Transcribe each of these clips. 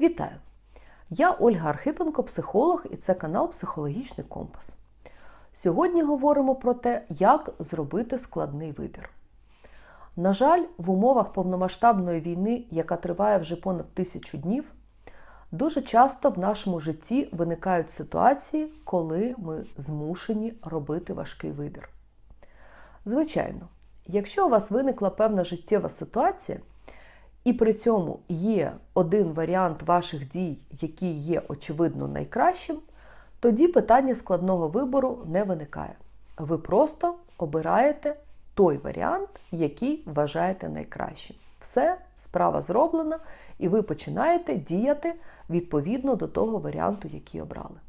Вітаю! Я Ольга Архипенко, психолог, і це канал Психологічний Компас. Сьогодні говоримо про те, як зробити складний вибір. На жаль, в умовах повномасштабної війни, яка триває вже понад тисячу днів, дуже часто в нашому житті виникають ситуації, коли ми змушені робити важкий вибір. Звичайно, якщо у вас виникла певна життєва ситуація, і при цьому є один варіант ваших дій, який є очевидно найкращим, тоді питання складного вибору не виникає. Ви просто обираєте той варіант, який вважаєте найкращим. Все, справа зроблена, і ви починаєте діяти відповідно до того варіанту, який обрали.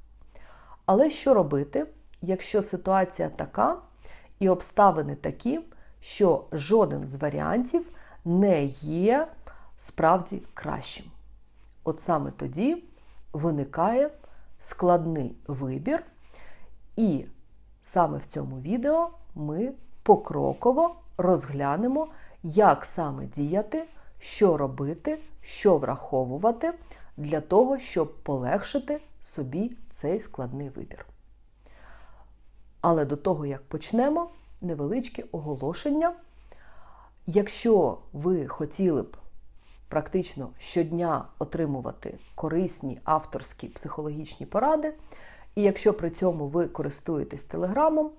Але що робити, якщо ситуація така і обставини такі, що жоден з варіантів не є справді кращим? От саме тоді виникає складний вибір, і саме в цьому відео ми покроково розглянемо, як саме діяти, що робити, що враховувати для того, щоб полегшити собі цей складний вибір. Але до того, як почнемо, невеличке оголошення. Якщо ви хотіли б практично щодня отримувати корисні авторські психологічні поради, і якщо при цьому ви користуєтесь телеграмом,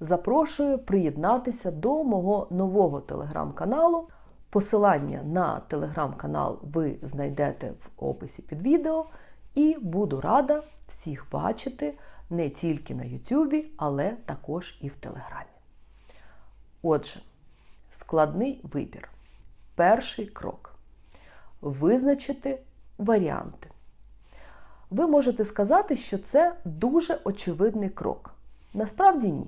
запрошую приєднатися до мого нового телеграм-каналу. Посилання на телеграм-канал ви знайдете в описі під відео, і буду рада всіх бачити не тільки на Ютубі, але також і в Телеграмі. Отже, складний вибір. Перший крок визначити варіанти. Ви можете сказати, що це дуже очевидний крок. Насправді ні.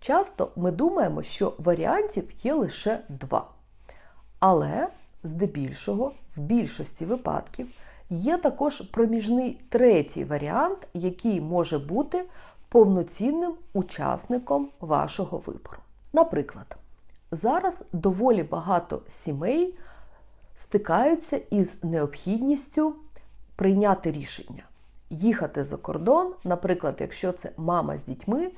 Часто ми думаємо, що варіантів є лише два. Але, здебільшого, в більшості випадків, є також проміжний третій варіант, який може бути повноцінним учасником вашого вибору. Наприклад, зараз доволі багато сімей стикаються із необхідністю прийняти рішення. Їхати за кордон, наприклад, якщо це мама з дітьми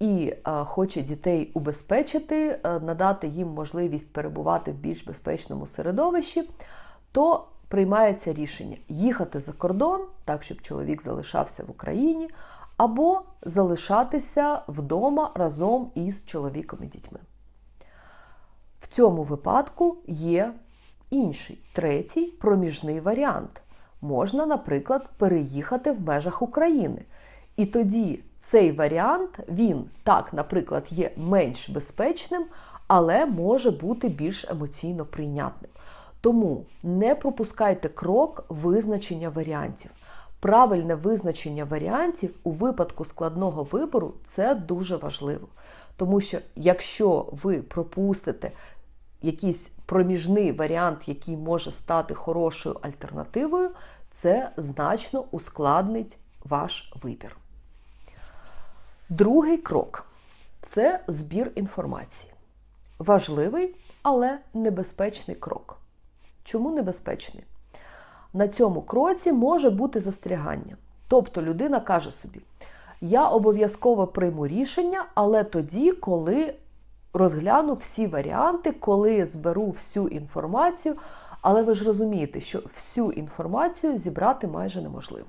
і хоче дітей убезпечити, надати їм можливість перебувати в більш безпечному середовищі, то приймається рішення їхати за кордон, так щоб чоловік залишався в Україні, або залишатися вдома разом із чоловіком і дітьми. В цьому випадку є інший, третій проміжний варіант. Можна, наприклад, переїхати в межах України. І тоді цей варіант, він так, наприклад, є менш безпечним, але може бути більш емоційно прийнятним. Тому не пропускайте крок визначення варіантів. Правильне визначення варіантів у випадку складного вибору це дуже важливо. Тому що якщо ви пропустите якийсь проміжний варіант, який може стати хорошою альтернативою, це значно ускладнить ваш вибір. Другий крок це збір інформації. Важливий, але небезпечний крок. Чому небезпечний? На цьому кроці може бути застрягання. Тобто людина каже собі: я обов'язково прийму рішення, але тоді, коли розгляну всі варіанти, коли зберу всю інформацію, але ви ж розумієте, що всю інформацію зібрати майже неможливо.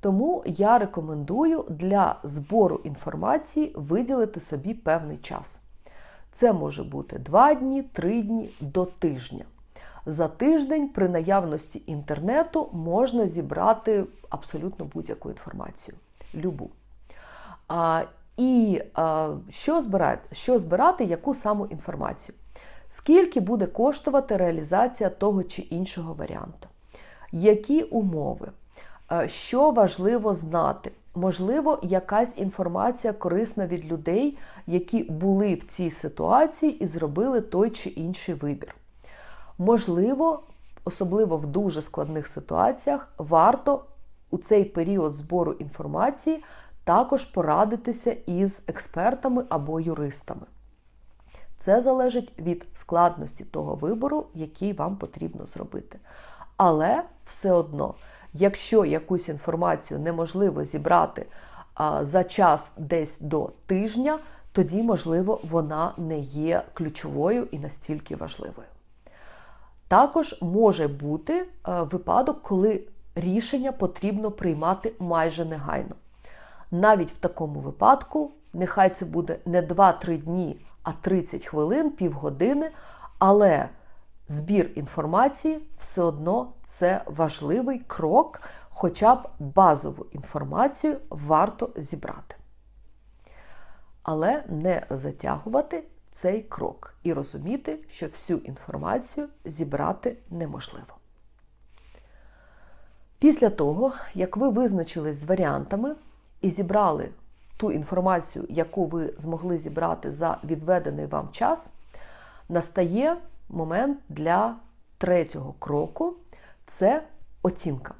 Тому я рекомендую для збору інформації виділити собі певний час. Це може бути 2 дні, 3 дні до тижня. За тиждень при наявності інтернету можна зібрати абсолютно будь-яку інформацію. Любу. А, І а, що збирати? Що збирати, яку саму інформацію? Скільки буде коштувати реалізація того чи іншого варіанту? Які умови? Що важливо знати? Можливо, якась інформація корисна від людей, які були в цій ситуації і зробили той чи інший вибір. Можливо, особливо в дуже складних ситуаціях, варто у цей період збору інформації також порадитися із експертами або юристами. Це залежить від складності того вибору, який вам потрібно зробити. Але все одно, якщо якусь інформацію неможливо зібрати а, за час десь до тижня, тоді, можливо, вона не є ключовою і настільки важливою. Також може бути е, випадок, коли рішення потрібно приймати майже негайно. Навіть в такому випадку, нехай це буде не 2-3 дні, а 30 хвилин, півгодини, але збір інформації все одно це важливий крок, хоча б базову інформацію варто зібрати. Але не затягувати цей крок і розуміти, що всю інформацію зібрати неможливо. Після того, як ви визначились з варіантами і зібрали ту інформацію, яку ви змогли зібрати за відведений вам час, настає момент для третього кроку це оцінка.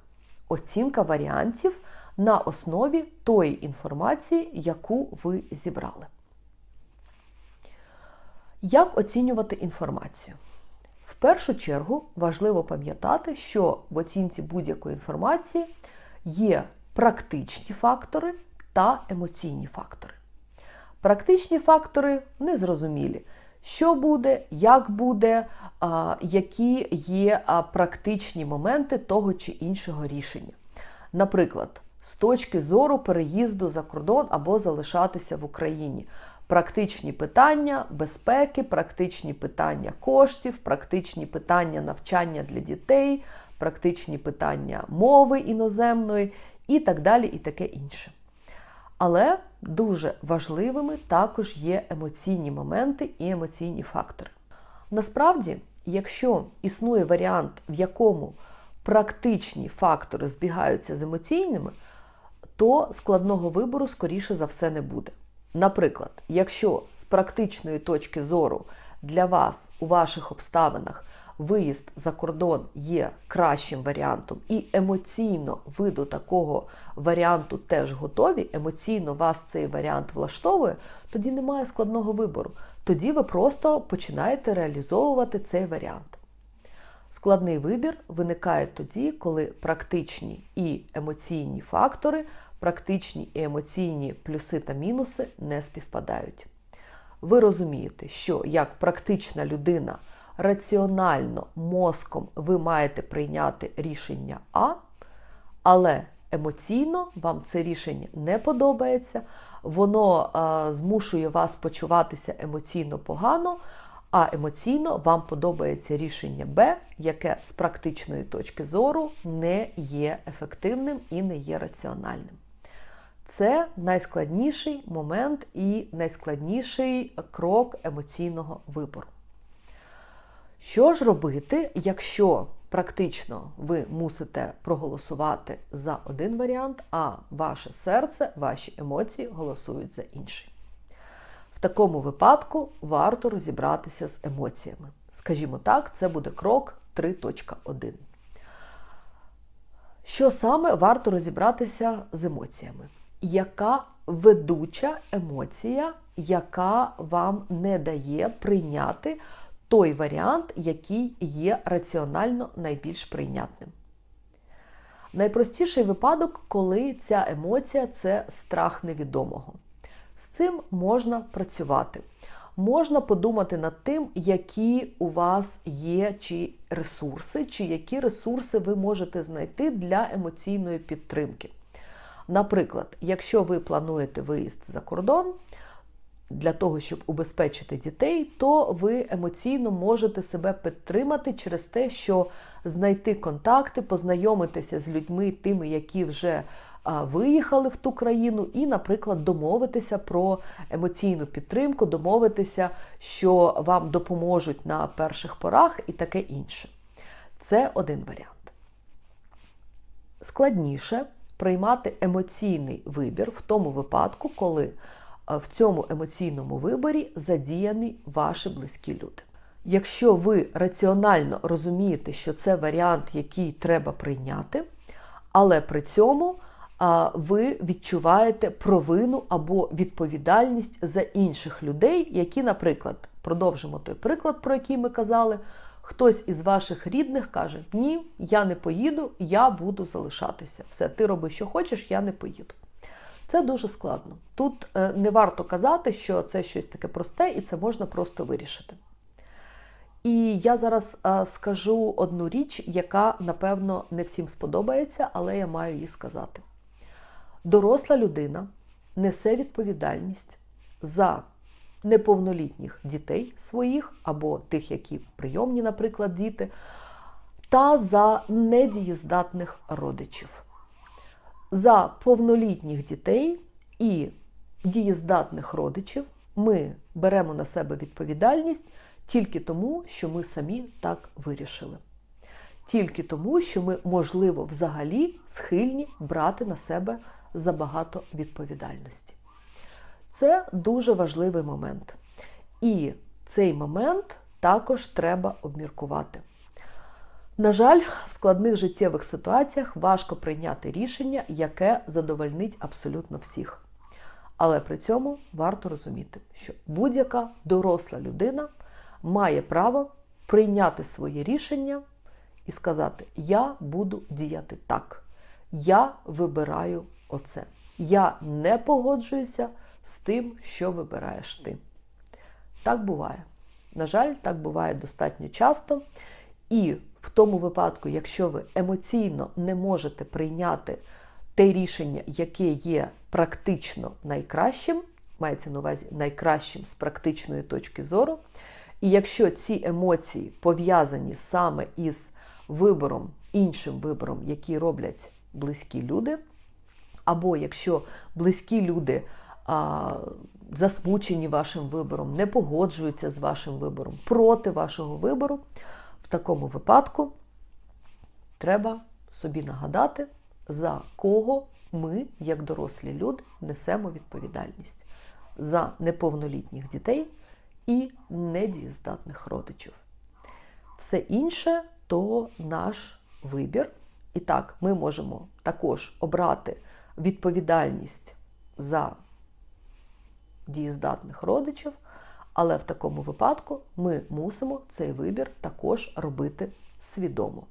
Оцінка варіантів на основі тої інформації, яку ви зібрали. Як оцінювати інформацію? В першу чергу важливо пам'ятати, що в оцінці будь-якої інформації є практичні фактори та емоційні фактори. Практичні фактори незрозумілі. Що буде, як буде, які є практичні моменти того чи іншого рішення. Наприклад, з точки зору переїзду за кордон або залишатися в Україні. Практичні питання безпеки, практичні питання коштів, практичні питання навчання для дітей, практичні питання мови іноземної і так далі, і таке інше. Але дуже важливими також є емоційні моменти і емоційні фактори. Насправді, якщо існує варіант, в якому практичні фактори збігаються з емоційними, то складного вибору, скоріше за все, не буде. Наприклад, якщо з практичної точки зору для вас у ваших обставинах виїзд за кордон є кращим варіантом, і емоційно ви до такого варіанту теж готові, емоційно вас цей варіант влаштовує, тоді немає складного вибору. Тоді ви просто починаєте реалізовувати цей варіант. Складний вибір виникає тоді, коли практичні і емоційні фактори, практичні і емоційні плюси та мінуси не співпадають. Ви розумієте, що як практична людина раціонально мозком ви маєте прийняти рішення А, але емоційно вам це рішення не подобається, воно а, змушує вас почуватися емоційно погано, а емоційно вам подобається рішення Б, яке з практичної точки зору не є ефективним і не є раціональним. Це найскладніший момент і найскладніший крок емоційного вибору. Що ж робити, якщо практично ви мусите проголосувати за один варіант, а ваше серце, ваші емоції голосують за інший? В такому випадку варто розібратися з емоціями. Скажімо так, це буде крок 3.1. Що саме варто розібратися з емоціями? Яка ведуча емоція, яка вам не дає прийняти той варіант, який є раціонально найбільш прийнятним. Найпростіший випадок, коли ця емоція це страх невідомого. З цим можна працювати. Можна подумати над тим, які у вас є чи ресурси, чи які ресурси ви можете знайти для емоційної підтримки. Наприклад, якщо ви плануєте виїзд за кордон, для того, щоб убезпечити дітей, то ви емоційно можете себе підтримати через те, що знайти контакти, познайомитися з людьми, тими, які вже виїхали в ту країну, і, наприклад, домовитися про емоційну підтримку, домовитися, що вам допоможуть на перших порах і таке інше. Це один варіант. Складніше приймати емоційний вибір в тому випадку, коли в цьому емоційному виборі задіяні ваші близькі люди. Якщо ви раціонально розумієте, що це варіант, який треба прийняти, але при цьому ви відчуваєте провину або відповідальність за інших людей, які, наприклад, продовжимо той приклад, про який ми казали, хтось із ваших рідних каже: Ні, я не поїду, я буду залишатися. Все, ти роби, що хочеш, я не поїду. Це дуже складно. Тут е, не варто казати, що це щось таке просте і це можна просто вирішити. І я зараз е, скажу одну річ, яка, напевно, не всім сподобається, але я маю її сказати. Доросла людина несе відповідальність за неповнолітніх дітей своїх, або тих, які прийомні, наприклад, діти, та за недієздатних родичів. За повнолітніх дітей і дієздатних родичів ми беремо на себе відповідальність тільки тому, що ми самі так вирішили. Тільки тому, що ми, можливо, взагалі схильні брати на себе забагато відповідальності. Це дуже важливий момент. І цей момент також треба обміркувати. На жаль, в складних життєвих ситуаціях важко прийняти рішення, яке задовольнить абсолютно всіх. Але при цьому варто розуміти, що будь-яка доросла людина має право прийняти своє рішення і сказати: Я буду діяти так. Я вибираю оце. Я не погоджуюся з тим, що вибираєш ти. Так буває. На жаль, так буває достатньо часто. І в тому випадку, якщо ви емоційно не можете прийняти те рішення, яке є практично найкращим, мається на увазі найкращим з практичної точки зору, і якщо ці емоції пов'язані саме із вибором, іншим вибором, який роблять близькі люди, або якщо близькі люди а, засмучені вашим вибором, не погоджуються з вашим вибором, проти вашого вибору, такому випадку треба собі нагадати, за кого ми, як дорослі люди, несемо відповідальність за неповнолітніх дітей і недієздатних родичів. Все інше то наш вибір. І так, ми можемо також обрати відповідальність за дієздатних родичів, але в такому випадку ми мусимо цей вибір також робити свідомо.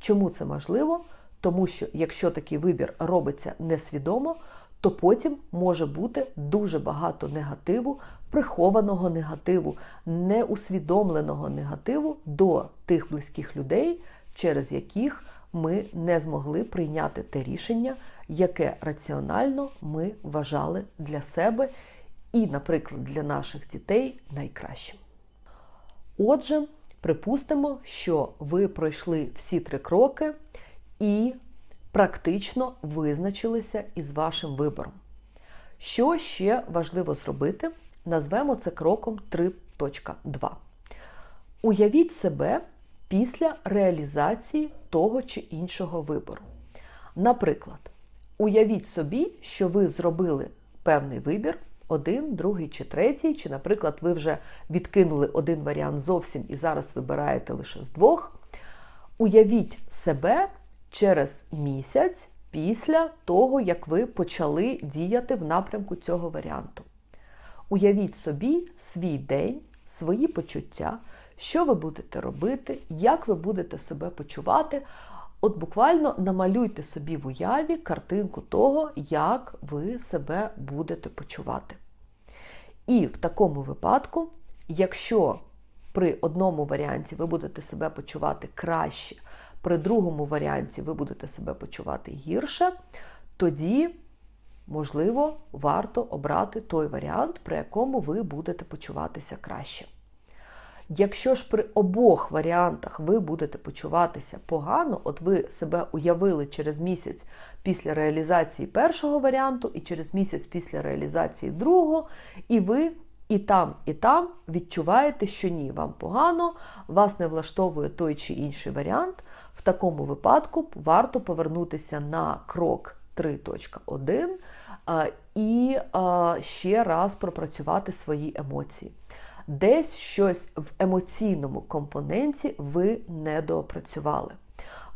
Чому це можливо? Тому що якщо такий вибір робиться несвідомо, то потім може бути дуже багато негативу, прихованого негативу, неусвідомленого негативу до тих близьких людей, через яких ми не змогли прийняти те рішення, яке раціонально ми вважали для себе і, наприклад, для наших дітей найкращим. Отже, припустимо, що ви пройшли всі три кроки і практично визначилися із вашим вибором. Що ще важливо зробити? Назвемо це кроком 3.2. Уявіть себе після реалізації того чи іншого вибору. Наприклад, уявіть собі, що ви зробили певний вибір, один, другий чи третій, чи, наприклад, ви вже відкинули один варіант зовсім і зараз вибираєте лише з двох. Уявіть себе через місяць після того, як ви почали діяти в напрямку цього варіанту. Уявіть собі свій день, свої почуття, що ви будете робити, як ви будете себе почувати. От буквально намалюйте собі в уяві картинку того, як ви себе будете почувати. І в такому випадку, якщо при одному варіанті ви будете себе почувати краще, при другому варіанті ви будете себе почувати гірше, тоді, можливо, варто обрати той варіант, при якому ви будете почуватися краще. Якщо ж при обох варіантах ви будете почуватися погано, от ви себе уявили через місяць після реалізації першого варіанту, і через місяць після реалізації другого, і ви і там, і там відчуваєте, що ні, вам погано, вас не влаштовує той чи інший варіант, в такому випадку варто повернутися на крок 3.1 і ще раз пропрацювати свої емоції. Десь щось в емоційному компоненті ви не доопрацювали.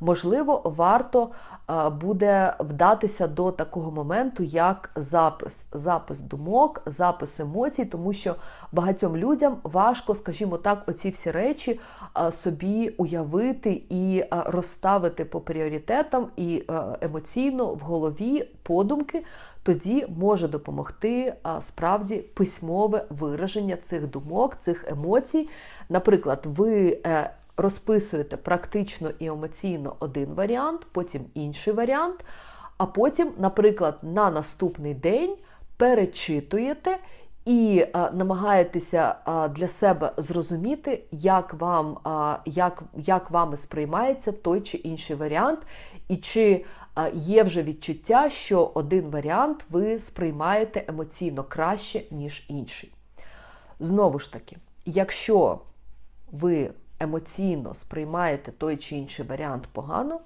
Можливо, варто е, буде вдатися до такого моменту, як запис, запис думок, запис емоцій, тому що багатьом людям важко, скажімо так, оці всі речі е, собі уявити і е, розставити по пріоритетам і емоційно в голові подумки. Тоді може допомогти справді письмове вираження цих думок, цих емоцій. Наприклад, ви розписуєте практично і емоційно один варіант, потім інший варіант, а потім, наприклад, на наступний день перечитуєте. І а, намагаєтеся а, для себе зрозуміти, як вам а, як, як вами сприймається той чи інший варіант, і чи а, є вже відчуття, що один варіант ви сприймаєте емоційно краще, ніж інший. Знову ж таки, якщо ви емоційно сприймаєте той чи інший варіант погано,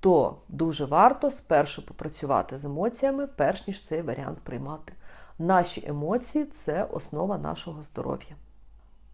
то дуже варто спершу попрацювати з емоціями, перш ніж цей варіант приймати. Наші емоції це основа нашого здоров'я.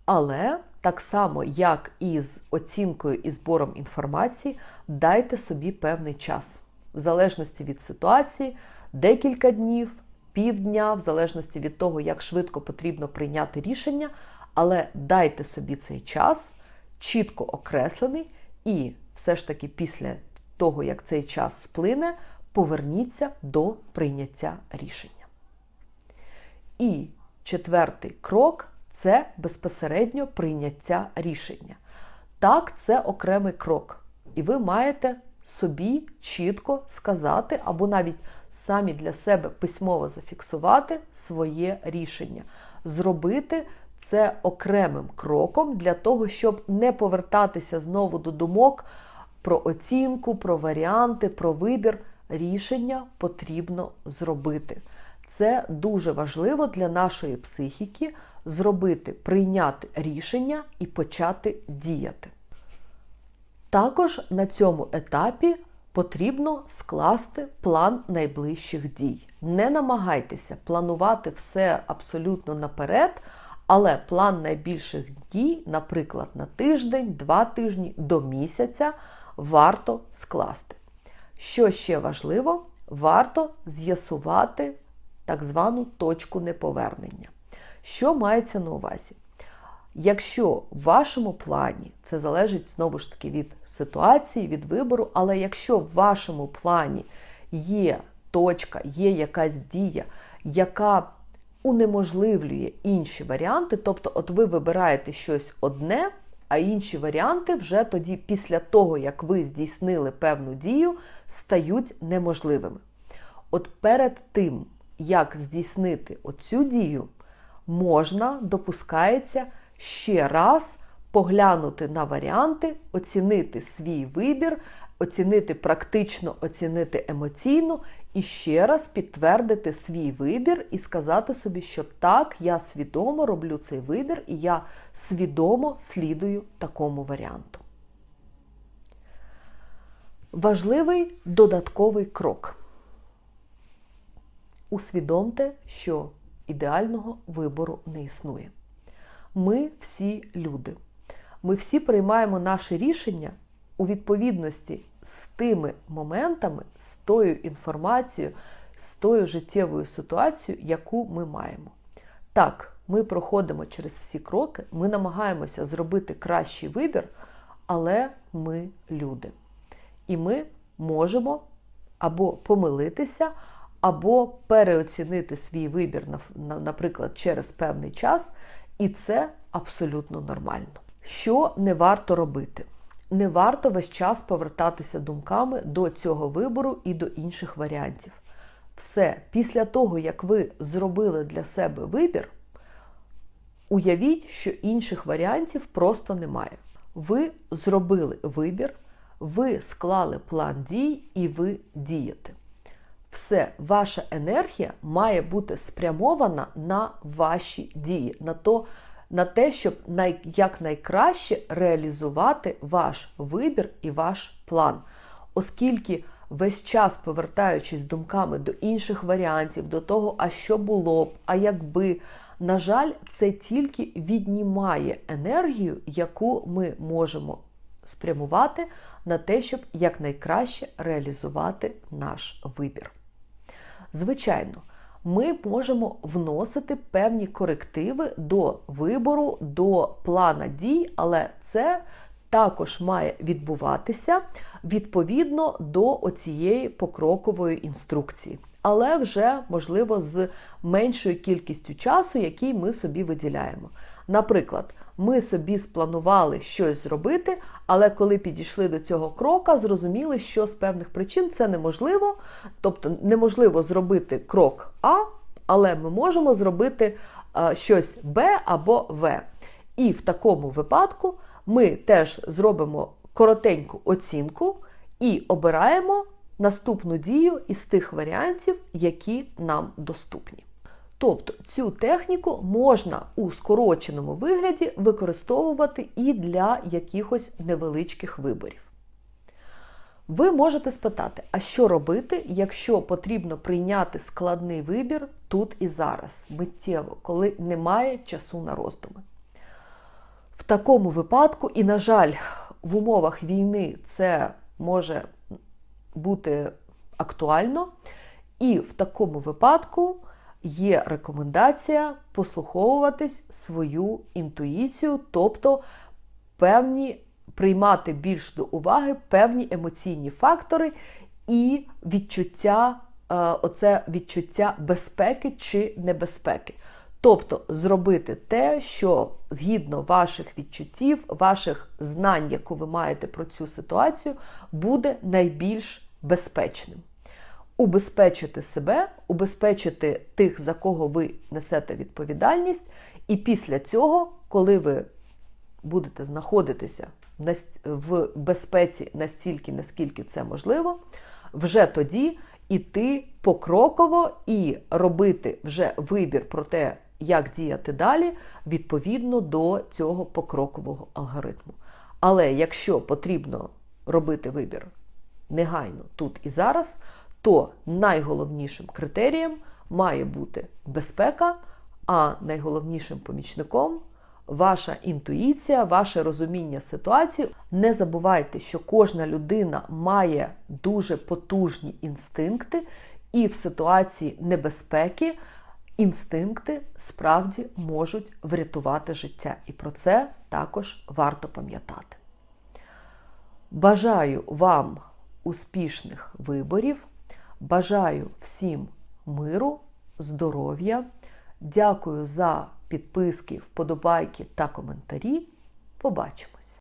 Але так само, як і з оцінкою і збором інформації, дайте собі певний час, в залежності від ситуації, декілька днів, півдня, в залежності від того, як швидко потрібно прийняти рішення, але дайте собі цей час чітко окреслений, і все ж таки після того, як цей час сплине, поверніться до прийняття рішення. І четвертий крок це безпосередньо прийняття рішення. Так, це окремий крок. І ви маєте собі чітко сказати, або навіть самі для себе письмово зафіксувати своє рішення, зробити це окремим кроком для того, щоб не повертатися знову до думок про оцінку, про варіанти, про вибір. Рішення потрібно зробити. Це дуже важливо для нашої психіки зробити, прийняти рішення і почати діяти. Також на цьому етапі потрібно скласти план найближчих дій. Не намагайтеся планувати все абсолютно наперед, але план найбільших дій, наприклад, на тиждень, два тижні до місяця, варто скласти. Що ще важливо, варто з'ясувати так звану точку неповернення. Що мається на увазі? Якщо в вашому плані, це залежить знову ж таки від ситуації, від вибору, але якщо в вашому плані є точка, є якась дія, яка унеможливлює інші варіанти. Тобто, от ви вибираєте щось одне, а інші варіанти вже тоді, після того, як ви здійснили певну дію, стають неможливими. От перед тим, як здійснити оцю дію, можна, допускається ще раз поглянути на варіанти, оцінити свій вибір, оцінити практично, оцінити емоційно і ще раз підтвердити свій вибір і сказати собі, що так, я свідомо роблю цей вибір, і я свідомо слідую такому варіанту. Важливий додатковий крок. Усвідомте, що ідеального вибору не існує. Ми всі люди. Ми всі приймаємо наше рішення у відповідності з тими моментами, з тою інформацією, з тою життєвою ситуацією, яку ми маємо. Так, ми проходимо через всі кроки, ми намагаємося зробити кращий вибір, але ми люди. І ми можемо або помилитися, або переоцінити свій вибір, наприклад, через певний час, і це абсолютно нормально. Що не варто робити? Не варто весь час повертатися думками до цього вибору і до інших варіантів. Все, після того, як ви зробили для себе вибір, уявіть, що інших варіантів просто немає. Ви зробили вибір, ви склали план дій і ви дієте. Все, ваша енергія має бути спрямована на ваші дії, на то, на те, щоб най, якнайкраще реалізувати ваш вибір і ваш план. Оскільки весь час повертаючись думками до інших варіантів, до того, а що було б, а якби, на жаль, це тільки віднімає енергію, яку ми можемо спрямувати на те, щоб якнайкраще реалізувати наш вибір. Звичайно, ми можемо вносити певні корективи до вибору, до плана дій, але це також має відбуватися відповідно до оцієї покрокової інструкції. Але вже, можливо, з меншою кількістю часу, який ми собі виділяємо. Наприклад, ми собі спланували щось зробити, але коли підійшли до цього крока, зрозуміли, що з певних причин це неможливо. Тобто неможливо зробити крок А, але ми можемо зробити щось Б або В. І в такому випадку ми теж зробимо коротеньку оцінку і обираємо наступну дію із тих варіантів, які нам доступні. Тобто цю техніку можна у скороченому вигляді використовувати і для якихось невеличких виборів. Ви можете спитати, а що робити, якщо потрібно прийняти складний вибір тут і зараз, миттєво, коли немає часу на роздуми? В такому випадку, і, на жаль, в умовах війни це може бути актуально, і в такому випадку є рекомендація послуховуватись свою інтуїцію, тобто певні приймати більш до уваги певні емоційні фактори і відчуття, е, оце відчуття безпеки чи небезпеки. Тобто зробити те, що згідно ваших відчуттів, ваших знань, яку ви маєте про цю ситуацію, буде найбільш безпечним. Убезпечити себе, убезпечити тих, за кого ви несете відповідальність, і після цього, коли ви будете знаходитися в безпеці настільки, наскільки це можливо, вже тоді іти покроково і робити вже вибір про те, як діяти далі, відповідно до цього покрокового алгоритму. Але якщо потрібно робити вибір негайно тут і зараз, то найголовнішим критерієм має бути безпека, а найголовнішим помічником ваша інтуїція, ваше розуміння ситуації. Не забувайте, що кожна людина має дуже потужні інстинкти, і в ситуації небезпеки інстинкти справді можуть врятувати життя. І про це також варто пам'ятати. Бажаю вам успішних виборів. Бажаю всім миру, здоров'я. Дякую за підписки, вподобайки та коментарі. Побачимось!